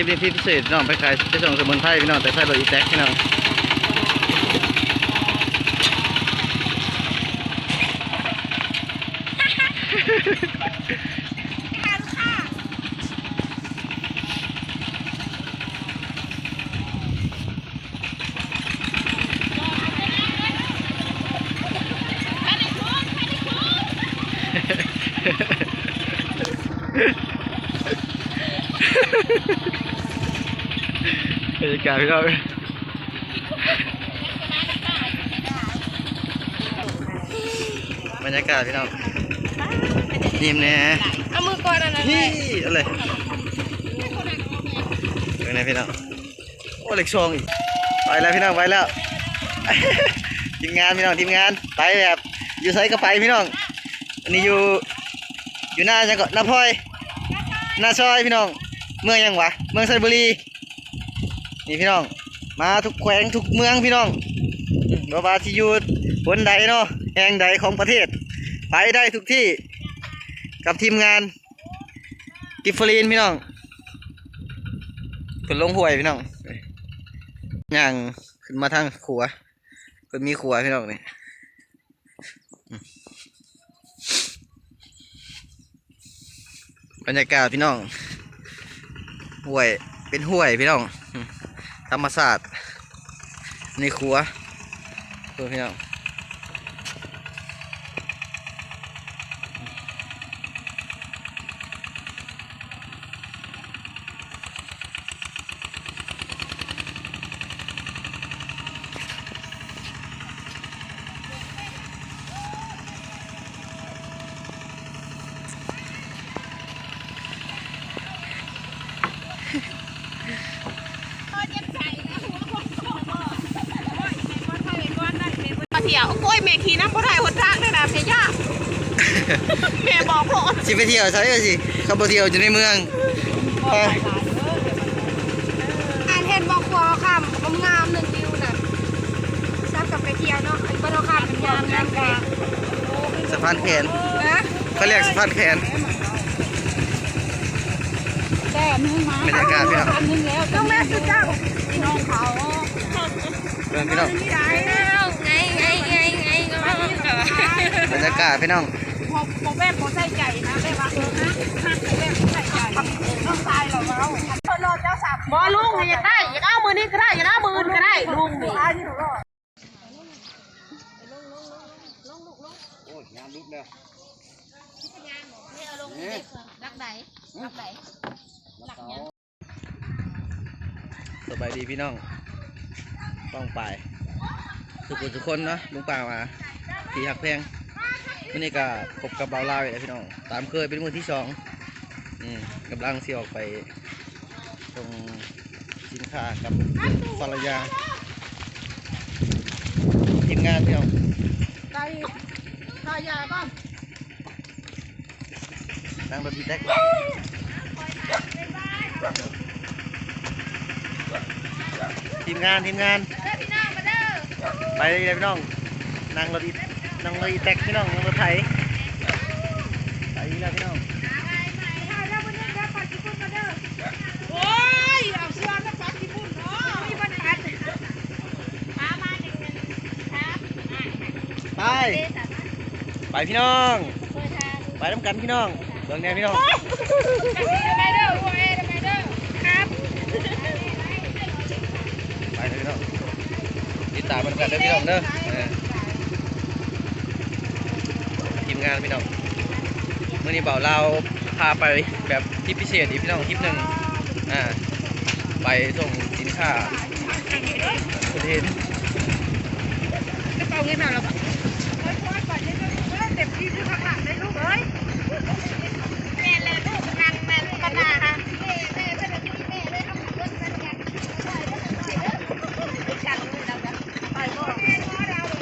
ลิปนี้ที่พิเศษพี่น้องไปขายไปส่งสมุนไพรพี่น้องแต่ใส่รถอีแท็กพี่น้อง กาศพี่น้องบรรยากาศพี่น้องยิ้มแน่เอามือก่อนอันนั้นนี่เลยอะไรเป็นไงพี่น้องโอ้เล็กซองอีกไปแล้วพี่น้องไปแล้วทีมงานพี่น้องทีมงานไปแบบอยู่ไซก็ไปพี่น้องอันนี้อยู่อยู่หน้าจังก็หน้าพลอยหน้าซอยพี่น้อง เมืองยังวะเมืองไซบุรี นี่พี่น้อง มาทุกแขวงทุกเมืองพี่น้องอืมบ่ว่าที่อยู่บนใดเนาะแห่งใดของประเทศ ไปได้ทุกที่กับทีมงานกิฟฟรีนพี่น้องขึ้นลงห้วยพี่น้องย่างขึ้นมาทางขัวเพิ่นมีขัวพี่น้องนี่อืมบรรยากาศพี่น้องห้วยเป็นห้วยพี่น้อง ธรรมศาสตร์ในครัวเพื่อนพี่น้อง มาเที่ยวโอ้ยแม่ขี่น้ำบ่ได้หนทางเลยนะเพียยากแม่บอกโลดสิไปเที่ยวใช่ไหมสิเขาไปเที่ยวอยู่ในเมืองไปอ่านเห็นบอกครัวคำงามหนึ่งวิวน่ะซับกับไปเที่ยวเนาะอันบ่ต้องคำเป็นงามงามแกสะพานแขนนะเขาเรียกสะพานแขนแต่นึงมาบรรยากาศพี่น้องนึงแล้วต้องแม่คือเจ้าพี่น้องเขาเดินพี่น้อง ไงไงไงไงไงก็ บรรยากาศพี่น้องพอพอแม่พอใส่ใจนะแม่ว่าเออนะหักแม่ใส่ใจต้องตายหรอเราคนรอเจ้าสามบอลุงอยากได้อยากเอามือนี้ก็ได้อยากเอามืออื่นก็ได้ลุงนี่โอ้ยงานลุกเนี่ยรักไหนรักไหนรักยังสบายดีพี่น้องต้องไปทุกคนทุกคนเนาะลุงป่ามาที่หักแพง วันนี้ก็พบกับเบาลาวอีกแล้วพี่น้องตามเคยเป็นมือที่สองอืมกำลังเสียออกไปตรงสินค้ากับภรรยาทีมงานพี่น้องไก่ทายาบ้างนั่งรถดีแท็กทีมงานทีมงานเด้อพี่น้องมาเด้อไปเลยพี่น้องนั่งรถอี นั่งรถอีแท็กพี่น้องนั่งรถไถไปแล้วพี่น้องโอ้ยเอาเสื้อมาปัดญี่ปุ่นเนาะมีปัญหามามาเด็กๆครับไปไปพี่น้อง ไปน้ำกันพี่น้องเบิ่งแน่พี่น้องทำไมเด้อโอ้ยทำไมเด้อครับไปเลยพี่น้องติดตามมันกันเด้อพี่น้องเด้อเออทีม งานพี่น้องเมื่อนี้เบาเราพาไปแบบที่พิเศษอีกพี่น้องทริปหนึ่งอ่าไปส่งสินค้าประเทศกระเป๋าเงินมาแล้วก็เต็มที่ซื้อผักได้ลูกเอ้ยแม่เลยลูกนางแม่ก็นาฮะแม่แม่เป็นอะไรแม่เลยเอาขับรถไปกันไปกันเลยเราจะไปบ่แม่ก็เราเลย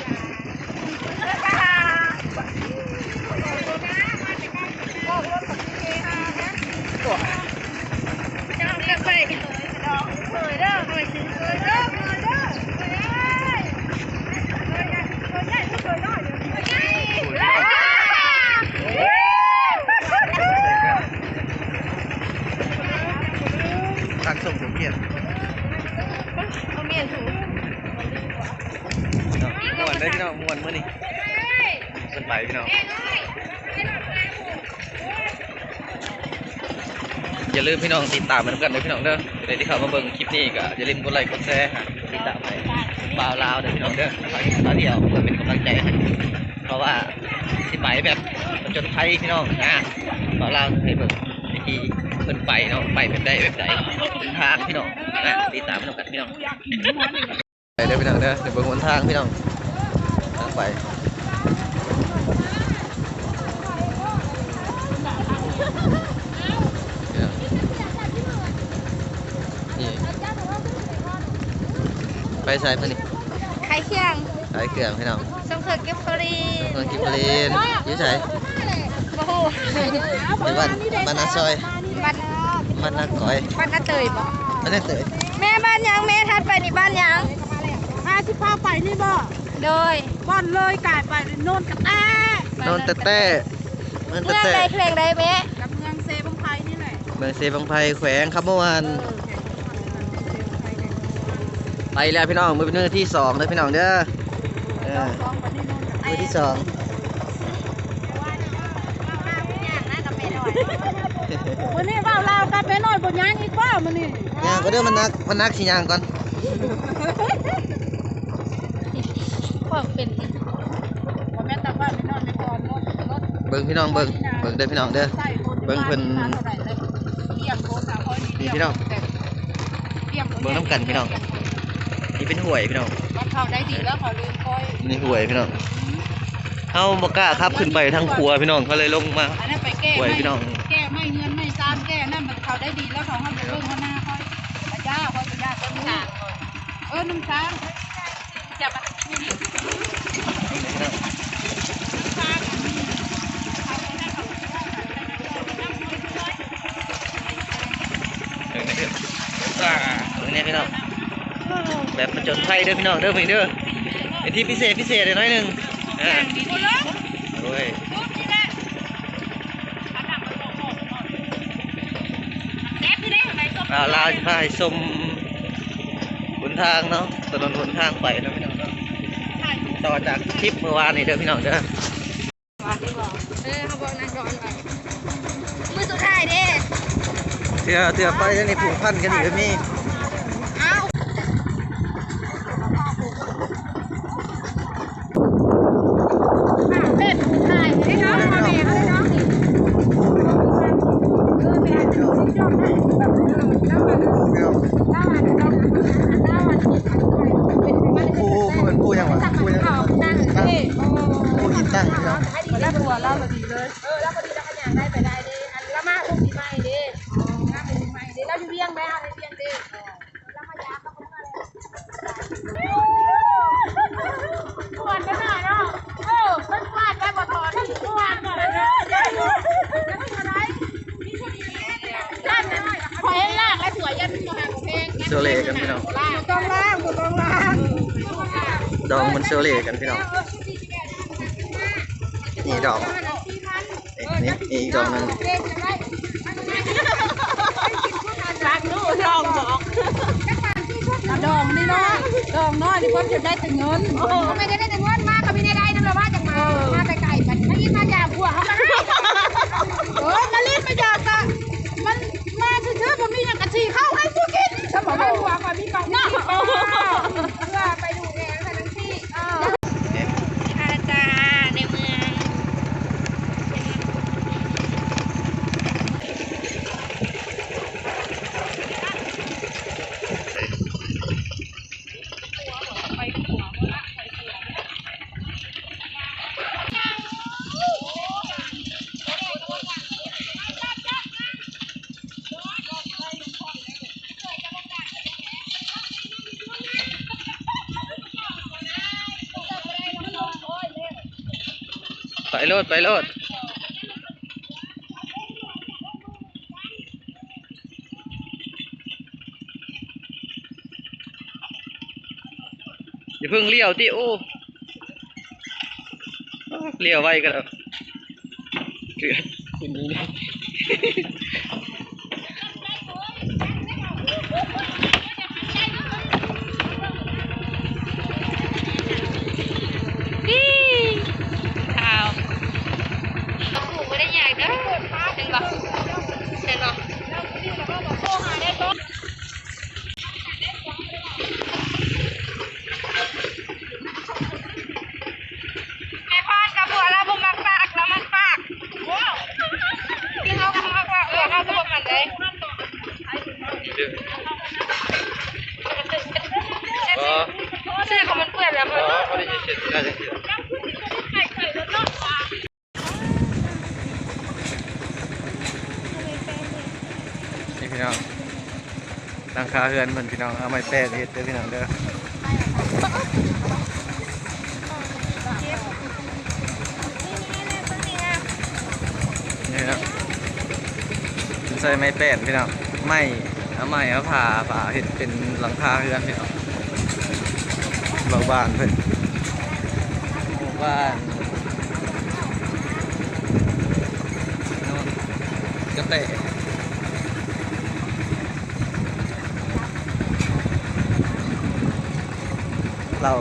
บอกรถของพี่เองนะจะเอาเรื่องไปดอกเลยเด้อไปซื้อเลยเด้อเลยเด้อเลย โอ้ย เลยพี่น้องมวนมื้อนี้เพิ่นไปพี่น้อง อย่าลืมพี่น้องติดตามมันกันเด้อพี่น้องเด้อจะได้ที่เข้ามาเบิ่งคลิปนี้ก็อย่าลืมกดไลค์กดแชร์ติดตามให้บ่าวลาวเด้อพี่น้องเด้อฝากติดตามเดียวเพื่อเป็นกำลังใจเพราะว่าสิไปแบบจญภัยพี่น้องนะบ่าวลาวให้เบิ่งวิธีเพิ่นไปเนาะไปแบบใดแบบใดเป็นทางพี่น้องนะติดตามมันกันพี่น้องไปเด้อพี่น้องเด้อเดี๋ยวเบิ่งหนทางพี่น้องทางไปพี่น้องนี่ ไปใส่เพิ่นนี่ไข่เคียงขายเครื่องพี่น้องสมเขิดเก็บฟรีเพิ่นกินปลีนอยู่ไสโอ้โหไปบ้านบ้านนาซอยบ้านบ้านนาก้อยบ้านนาเตยบ่บ้านนาเตยแม่บ้านยังแม่ทัดไปนี่บ้านยังอาที่พาไปนี่บ่โดยบ่อนเลยกลายไปโน่นกับแอ้โนนตะแต้เมืองตะเมืองแต้ใดเพลงใดแม่กับเมืองเซบังไพนี่แหละเมืองเซบังไพแขวงคำเมื่อวาน ไปแล้วพี่น้องมือเป็นมือที่สองเด้อพี่น้องเด้อเออลองไปนี่โน่นกับมือที่สองวันนี้ว่าวลาวกับแม่น้อยบ่ย่างอีกว่ามื้อนี้ย่างก็เด้อมันนักมันนักสิย่างก่อนพวกเป็นบ่แม่นแต่ว่าแม่น้อยไม่พอรถรถเบิ่งพี่น้องเบิ่งเบิ่งเด้อพี่น้องเด้อใส่คนเบิ่งเพิ่นเลี้ยงโคสาวคอยนี่พี่น้องเลี้ยงเบิ่งน้ำกันพี่น้อง นี่เป็นห่วยพี่น้องว่าเขาได้ดีแล้วเขาลืมคอยนี่ห่วยพี่น้องเฮาบ่กล้าขับขึ้นไปทางครัวพี่น้องเขาเลยลงมาอันนั้นไปแก้ห่วยไม่พี่น้องแก้ไม่เงินไม่ซามแก้นั่นมันเขาได้ดีแล้วเขาให้ไปเบิ่งข้างหน้าคอยพระเจ้าคอยพระเจ้าต้นช้างเออน้ำช้างจับมาเบิ่งนี่พี่น้องแบบมัน จนไฟเด้อพี่น้องเด้อพี่เด้อเป็นที่พิเศษพิเศษเลยน้อยหนึงอ่าโอ้ยอ่าลาวจะพาให้ชมหนทางเนาะถนนหนทางไปนะพี่น้องเนาะต่อจากคลิปเมื่อวานนี่เด้อพี่น้องเด้อเออเขาบอกนางร้อนไปมือสุดท้ายเด้เถื่อเถื่อไปแล้วนี่ผูกพันกันอีกแล้วมี ดองมันโซเลกันพี่น้องนี่ดอกนี่นี่อีกดอกหนึงรักลูกลองบอกดองนี่เนาะดองน้อยนี่คนจะได้แต่เงินโอ้โหไม่ได้ได้แต่เงินมากก็ไม่ได้ได้นะเราว่าจากมามาแต่ไก่มันไม่ยินมาจากผัวเขามาให้เออมารีบมาอยากอะมันมาชื่อๆผมมีอย่างกะชีเข้าให้กูกินสมองให้หัวก่อนมีกล่องนี่เพื่อไปดูแลแต่ทั้งที่อาจารย์ในเมือง ไป โลดไปโลดอย่าเพิ่งเลี้ยวที่โอ้เลี้ยวไว้กันแล้วเกือบคุณนี้นี่ ปะเห็นปะโทรหาได้ก็แม่พอดกับบัวเราบุมักปากแล้วมันปากว้าวที่เขาบุมักปากเออเขาบุมักมันเลยเสื้อเขามันเปื้อนแล้วมันเขาได้ยินเสียงน่าจะเสียนี่พี่น้องหลังคาเฮือนเหมือนพี่น้องเอาไม้แป้เฮ็ดเด้อพี่น้องเด้อนี่นะใส่ไม้แป้นพี่น้องไม้เอาไม้เอาผ่าผ่าเฮ็ดเป็นหลังคาเฮือนพี่น้องเบาบ้านเพิ่นบ้านโน่นกระเตะ เรา